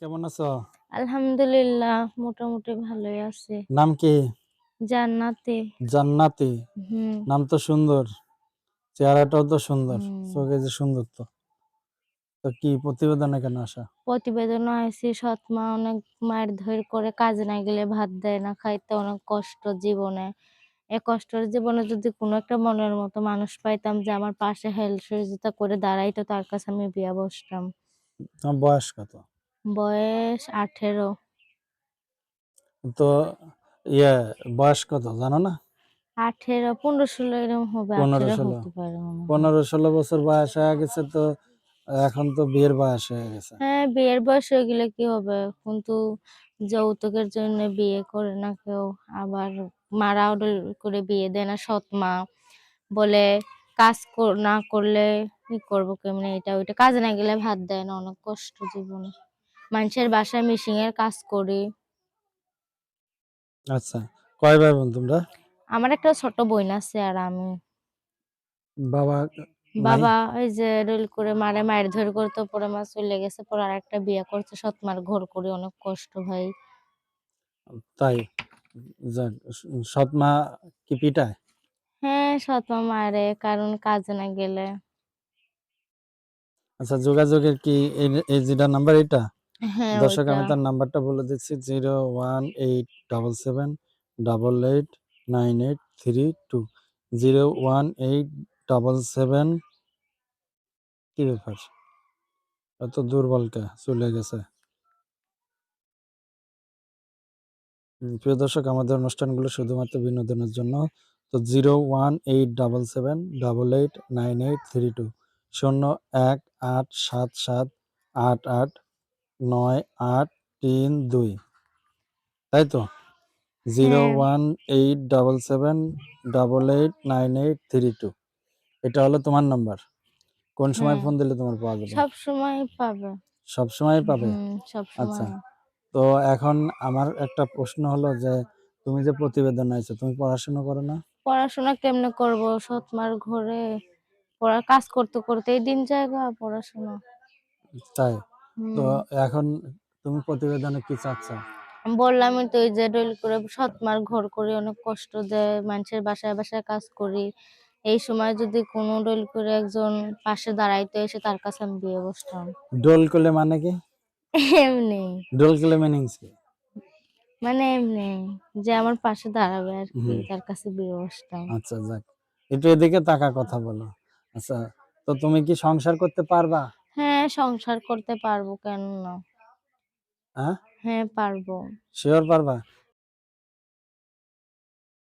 কেমন আছো? আলহামদুলিল্লাহ মোটামুটি ভালোই আছি। নাম কি? জান্নাতে। জান্নাতি? নাম তো সুন্দর চেহারাটাও তো সুন্দর চোখে যে সুন্দর তো তো কি প্রতিবেদনে কেন আসা? প্রতিবেদন সৎ মা অনেক মায়ের ধৈর করে কাজে না গেলে ভাত দেয় না খাইতে অনেক কষ্ট জীবনে। এ কষ্টের জীবনে যদি কোনো একটা মনের মতো মানুষ পাইতাম যে আমার পাশে হেল্প সহযোগিতা করে দাঁড়াইতো তার কাছে আমি বিয়া বসতাম। বয়স কত? বয়স আঠেরো। তো ইয়ে বয়স কত জানো না? আঠেরো পনেরো ষোলো এরকম হবে পনেরো, ষোলো। পনেরো ষোলো বছর বয়স হয়ে গেছে তো এখন তো বিয়ের বয়স হয়ে গেছে। হ্যাঁ বিয়ের বয়স হয়ে গেলে কি হবে? কিন্তু যৌতুকের জন্য বিয়ে করে না কেউ আবার মারা ডল করে বিয়ে দেয় না সৎ মা। বলে কাজ না করলে কি করব কেমনে? এটা ওইটা কাজে না গেলে ভাত দেয় না অনেক কষ্ট জীবনে। মানুষের বাসায় মিশিং এর কাজ করি। আচ্ছা কয় ভাই বোন তোমরা? আমার একটা ছোট বোন আছে আর আমি। বাবা বাবা ওই যে রোল করে মারে মায়ের ধরে করতে পরে মা চলে গেছে পরে আর একটা বিয়ে করছে সৎ মার ঘর করে অনেক কষ্ট ভাই তাই? যাক, সৎ মা কি পিটায় হ্যাঁ সৎ মা মারে কারণ কাজে না গেলে। আচ্ছা যোগাযোগের কি এই যেটা নাম্বার এটা হ্যাঁ দর্শক আমি তার নাম্বারটা বলে দিচ্ছি zero one eight double seven double eight nine eight three two. Zero one eight double seven কি ব্যাপার এত দুর্বল কে চলে গেছে। প্রিয় দর্শক আমাদের অনুষ্ঠানগুলো শুধুমাত্র বিনোদনের জন্য। তো zero one eight double seven double eight nine eight three two. শূন্য এক আট সাত সাত আট আট। নয় আট তিন দুই। তাই তো? জিরো হ্যাঁ। One eight double seven double eight nine eight three two. এটা হলো তোমার নাম্বার। কোন সময় হ্যাঁ। ফোন দিলে তোমার পাওয়া যাবে? সব সময় পাবে। সব সময় পাবে? আচ্ছা। তো এখন আমার একটা প্রশ্ন হলো যে তুমি যে প্রতিবেদন আইছো তুমি পড়াশোনা করো না? পড়াশোনা কেমনে করব? সৎ মার ঘরে পড়া কাজ করতে করতে এই দিন জায়গা পড়াশোনা। তাই। তো এখন তুমি প্রতিবেদনে কি চাচ্ছ? আমি বললামই তো ওই যে ডেল করে সৎ মার ঘর করে অনেক কষ্ট দেয় মানুষের বাসায় বাসায় কাজ করি। এই সময় যদি কোনো ডেল করে একজন পাশে দাঁড়াইতে এসে তার কাছে আমি বিয়ে বসতাম। ডোল করলে মানে কি? এমনি। ডোল করলে মিনিংস কি? মানে এমনি যে আমার পাশে দাঁড়াবে আর কি তার কাছে বিয়ে বসতাম। আচ্ছা যাক। একটু এদিকে তাকা কথা বলো। আচ্ছা তো তুমি কি সংসার করতে পারবা? হ্যাঁ সংসার করতে পারব কেন না হ্যাঁ হ্যাঁ পারব। শিওর পারবা?